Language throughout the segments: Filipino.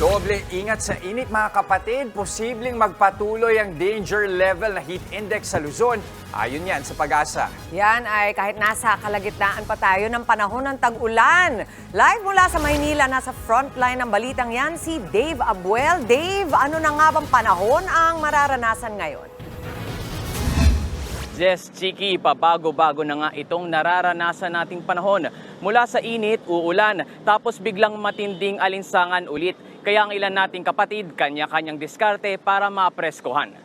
Doble ingat sa init mga kapatid. Posibleng magpatuloy ang danger level na heat index sa Luzon. Ayon yan sa pag-asa. Yan ay kahit nasa kalagitnaan pa tayo ng panahon ng tag-ulan. Live mula sa Maynila, nasa frontline ng balitang yan si Dave Abuel. Dave, ano na nga bang panahon ang mararanasan ngayon? Yes, Chiki, pabago-bago na nga itong nararanasan nating panahon. Mula sa init, uulan, tapos biglang matinding alinsangan ulit. Kaya ang ilan nating kapatid, kanya-kanyang diskarte para mapreskohan.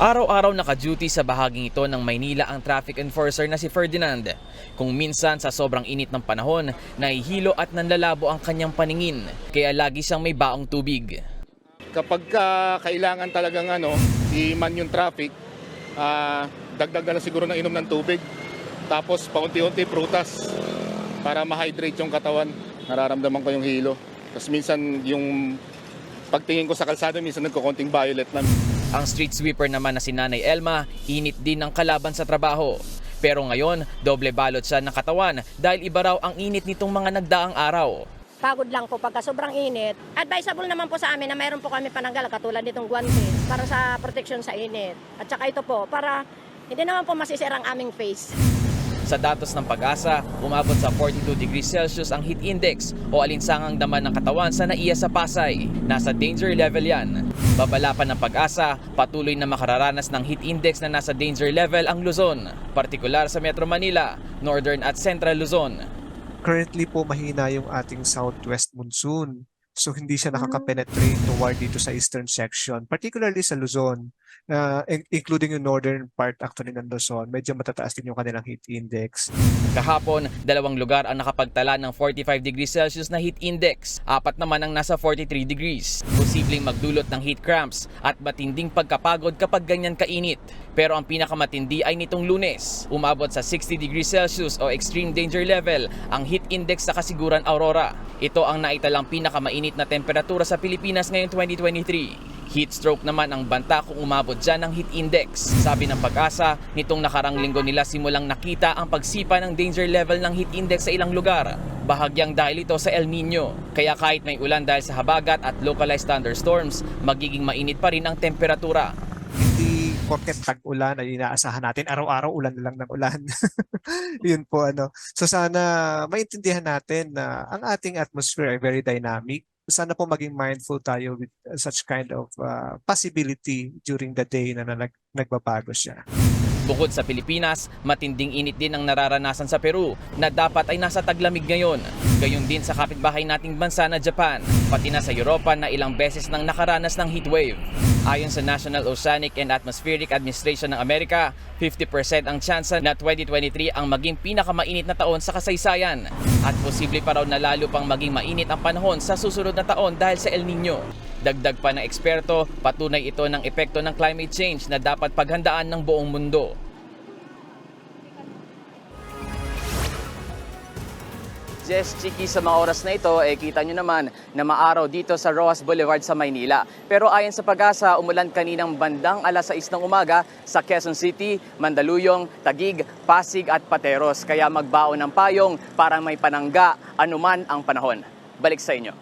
Araw-araw naka-duty sa bahaging ito ng Maynila ang traffic enforcer na si Ferdinand. Kung minsan sa sobrang init ng panahon, nahihilo at nanlalabo ang kanyang paningin, kaya lagi siyang may baong tubig. kapag ka kailangan talagang ano, i-man yung traffic, ah, dagdag na lang siguro ng inom ng tubig. Tapos paunti-unti prutas para ma-hydrate yung katawan. Nararamdaman ko yung hilo. Tapos minsan yung pagtingin ko sa kalsada, minsan nagkukonting violet na. Ang street sweeper naman na si Nanay Elma, init din ng kalaban sa trabaho. Pero ngayon, doble balot siya ng katawan dahil iba raw ang init nitong mga nagdaang araw. Pagod lang po pagka sobrang init. Advisable naman po sa amin na mayroon po kami pananggal katulad nitong guante para sa protection sa init. At saka ito po para hindi naman po masisira ang aming face. Sa datos ng pag-asa, umabot sa 42 degrees Celsius ang heat index o alinsangang dama ng katawan sa naiya sa Pasay. Nasa danger level yan. Babala pa ng pag-asa, patuloy na makararanas ng heat index na nasa danger level ang Luzon, partikular sa Metro Manila, Northern at Central Luzon. currently po mahina yung ating southwest monsoon. So hindi siya nakaka-penetrate toward dito sa eastern section, particularly sa Luzon, in- including yung northern part actually ng Luzon. Medyo matataas din yung kanilang heat index. Kahapon, dalawang lugar ang nakapagtala ng 45 degrees Celsius na heat index. Apat naman ang nasa 43 degrees. Posibleng magdulot ng heat cramps at matinding pagkapagod kapag ganyan kainit. Pero ang pinakamatindi ay nitong lunes. Umabot sa 60 degrees Celsius o extreme danger level ang heat index sa kasiguran Aurora. Ito ang naitalang pinakamainit na temperatura sa Pilipinas ngayong 2023. Heat stroke naman ang banta kung umabot dyan ng heat index. Sabi ng pag-asa, nitong nakarang linggo nila simulang nakita ang pagsipa ng danger level ng heat index sa ilang lugar. Bahagyang dahil ito sa El Nino. Kaya kahit may ulan dahil sa habagat at localized thunderstorms, magiging mainit pa rin ang temperatura. Hindi porket tag-ulan ay inaasahan natin araw-araw ulan lang ng ulan. Yun po ano. So sana maintindihan natin na ang ating atmosphere ay very dynamic. Sana po maging mindful tayo with such kind of uh, possibility during the day na, na nag, nagbabago siya. Bukod sa Pilipinas, matinding init din ang nararanasan sa Peru na dapat ay nasa taglamig ngayon. Gayon din sa kapitbahay nating bansa na Japan, pati na sa Europa na ilang beses nang nakaranas ng heat wave. Ayon sa National Oceanic and Atmospheric Administration ng Amerika, 50% ang tsansa na 2023 ang maging pinakamainit na taon sa kasaysayan. At posible pa raw na lalo pang maging mainit ang panahon sa susunod na taon dahil sa El Nino. Dagdag pa ng eksperto, patunay ito ng epekto ng climate change na dapat paghandaan ng buong mundo. Jess Chiki, sa mga oras na ito, eh, kita nyo naman na maaraw dito sa Rojas Boulevard sa Maynila. Pero ayon sa pag-asa, umulan kaninang bandang alas 6 ng umaga sa Quezon City, Mandaluyong, Tagig, Pasig at Pateros. Kaya magbaon ng payong para may panangga anuman ang panahon. Balik sa inyo.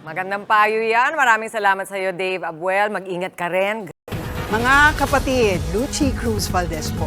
Magandang payo yan. Maraming salamat sa iyo, Dave Abuel. Mag-ingat ka rin. Mga kapatid, Lucy Cruz Valdez po,